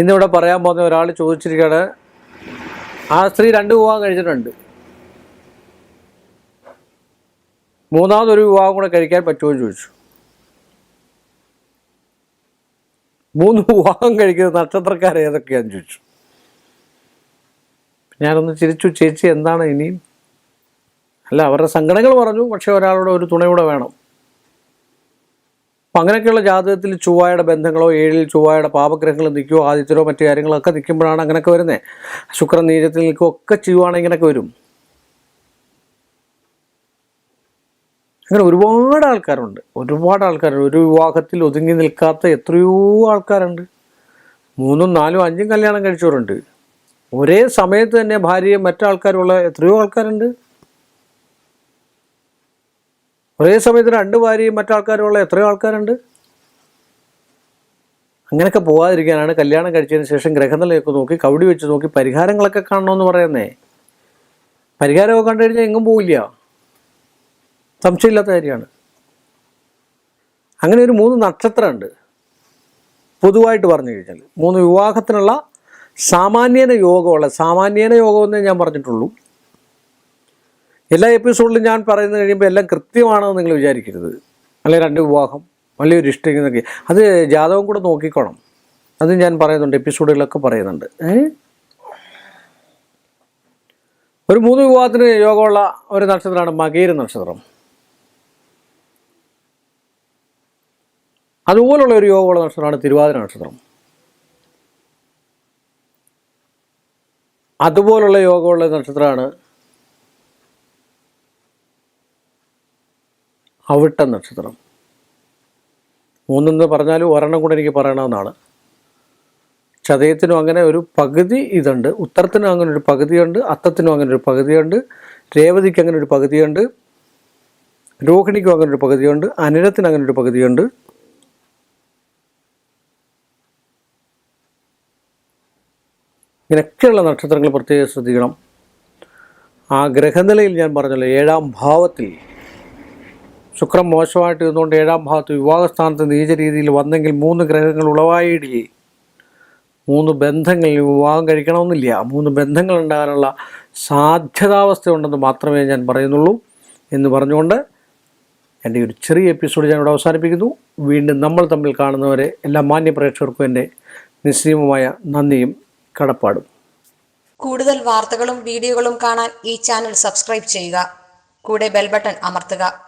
ഇന്നിവിടെ പറയാൻ പോകുന്ന ഒരാൾ ചോദിച്ചിരിക്കുകയാണ് ആ സ്ത്രീ രണ്ട് വിവാഹം കഴിച്ചിട്ടുണ്ട്. മൂന്നാമതൊരു വിവാഹം കൂടെ കഴിക്കാൻ പറ്റുമോ എന്ന് ചോദിച്ചു. മൂന്ന് വിവാഹം കഴിക്കുന്ന നക്ഷത്രക്കാർ ഏതൊക്കെയാന്ന് ചോദിച്ചു. ഞാനൊന്ന് ചിരിച്ചു ചേച്ചി എന്താണ് ഇനിയും? അല്ല അവരുടെ സങ്കടങ്ങൾ പറഞ്ഞു പക്ഷെ ഒരാളുടെ ഒരു തുണയൂടെ വേണം. അപ്പം അങ്ങനെയൊക്കെയുള്ള ജാതകത്തിൽ ചൊവ്വായുടെ ബന്ധങ്ങളോ ഏഴിൽ ചൊവ്വായുടെ പാപഗ്രഹങ്ങൾ നിൽക്കുകയോ ആദിത്യരോ മറ്റു കാര്യങ്ങളൊക്കെ നിൽക്കുമ്പോഴാണ് അങ്ങനെയൊക്കെ വരുന്നത്. ശുക്രൻ നീചത്തിൽ നിൽക്കുകയോ ഒക്കെ ചെയ്യുവാണെങ്കിൽ ഇങ്ങനെയൊക്കെ വരും. അങ്ങനെ ഒരുപാട് ആൾക്കാരുണ്ട്. ഒരുപാട് ആൾക്കാരുണ്ട്. ഒരു വിവാഹത്തിൽ ഒതുങ്ങി നിൽക്കാത്ത എത്രയോ ആൾക്കാരുണ്ട്. മൂന്നും നാലും അഞ്ചും കല്യാണം കഴിച്ചവരുണ്ട്. ഒരേ സമയത്ത് തന്നെ ഭാര്യയും മറ്റാൾക്കാരുള്ള എത്രയോ ആൾക്കാരുണ്ട്. ഒരേ സമയത്ത് രണ്ട് ഭാര്യയും മറ്റാൾക്കാരുള്ള എത്രയോ ആൾക്കാരുണ്ട്? അങ്ങനെയൊക്കെ പോകാതിരിക്കാനാണ് കല്യാണം കഴിച്ചതിന് ശേഷം ഗ്രഹനിലയൊക്കെ നോക്കി കവടി വെച്ച് നോക്കി പരിഹാരങ്ങളൊക്കെ കാണണമെന്ന് പറയുന്നേ. പരിഹാരമൊക്കെ കണ്ടു കഴിഞ്ഞാൽ എങ്ങും പോവില്ല. സംശയമില്ലാത്ത കാര്യമാണ്. അങ്ങനെ ഒരു മൂന്ന് നക്ഷത്രമുണ്ട്. പൊതുവായിട്ട് പറഞ്ഞു കഴിഞ്ഞാൽ മൂന്ന് വിവാഹത്തിനുള്ള സാമാന്യന യോഗമുള്ള സാമാന്യന യോഗമെന്നേ ഞാൻ പറഞ്ഞിട്ടുള്ളൂ. എല്ലാ എപ്പിസോഡിലും ഞാൻ പറയുന്നത് കഴിയുമ്പോൾ എല്ലാം കൃത്യമാണെന്ന് നിങ്ങൾ വിചാരിക്കരുത്. അല്ലെങ്കിൽ രണ്ട് വിവാഹം വലിയൊരു ഇഷ്ടം എന്നൊക്കെ അത് ജാതകം കൂടെ നോക്കിക്കോണം. അത് ഞാൻ പറയുന്നുണ്ട് എപ്പിസോഡുകളൊക്കെ പറയുന്നുണ്ട്. ഒരു മൂന്ന് വിവാഹത്തിന് യോഗമുള്ള ഒരു നക്ഷത്രമാണ് മകീര നക്ഷത്രം. അതുപോലുള്ള ഒരു യോഗമുള്ള നക്ഷത്രമാണ് തിരുവാതിര നക്ഷത്രം. അതുപോലുള്ള യോഗമുള്ള നക്ഷത്രമാണ് അവിട്ട നക്ഷത്രം. മൂന്നെന്ന് പറഞ്ഞാലും ഒരെണ്ണം കൂടെ എനിക്ക് പറയണമെന്നാണ്. ചതയത്തിനും അങ്ങനെ ഒരു പകുതി ഇതുണ്ട്. ഉത്തരത്തിനും അങ്ങനെ ഒരു പകുതിയുണ്ട്. അത്തത്തിനും അങ്ങനെ ഒരു പകുതിയുണ്ട്. രേവതിക്ക് അങ്ങനെ ഒരു പകുതിയുണ്ട്. രോഹിണിക്കും അങ്ങനെ ഒരു പകുതിയുണ്ട്. അനിലത്തിന് അങ്ങനെ ഒരു പകുതിയുണ്ട്. ഇങ്ങനെയൊക്കെയുള്ള നക്ഷത്രങ്ങൾ പ്രത്യേകം ശ്രദ്ധിക്കണം. ആ ഗ്രഹനിലയിൽ ഞാൻ പറഞ്ഞല്ലോ ഏഴാം ഭാവത്തിൽ ശുക്രം മോശമായിട്ട് ഇരുന്നുകൊണ്ട് ഏഴാം ഭാഗത്ത് വിവാഹസ്ഥാനത്ത് നീച രീതിയിൽ വന്നെങ്കിൽ മൂന്ന് ഗ്രഹങ്ങൾ ഉളവായിടുകയും മൂന്ന് ബന്ധങ്ങൾ വിവാഹം കഴിക്കണമെന്നില്ല. മൂന്ന് ബന്ധങ്ങൾ ഉണ്ടാകാനുള്ള സാധ്യതാവസ്ഥ ഉണ്ടെന്ന് മാത്രമേ ഞാൻ പറയുന്നുള്ളൂ എന്ന് പറഞ്ഞുകൊണ്ട് എന്റെ ഒരു ചെറിയ എപ്പിസോഡ് ഞാൻ ഇവിടെ അവസാനിപ്പിക്കുന്നു. വീണ്ടും നമ്മൾ തമ്മിൽ കാണുന്നവരെ എല്ലാ മാന്യ പ്രേക്ഷകർക്കും എന്റെ നിസ്സീമമായ നന്ദിയും കടപ്പാടും. കൂടുതൽ വാർത്തകളും വീഡിയോകളും കാണാൻ ഈ ചാനൽ സബ്സ്ക്രൈബ് ചെയ്യുക. കൂടെ ബെൽബട്ടൺ അമർത്തുക.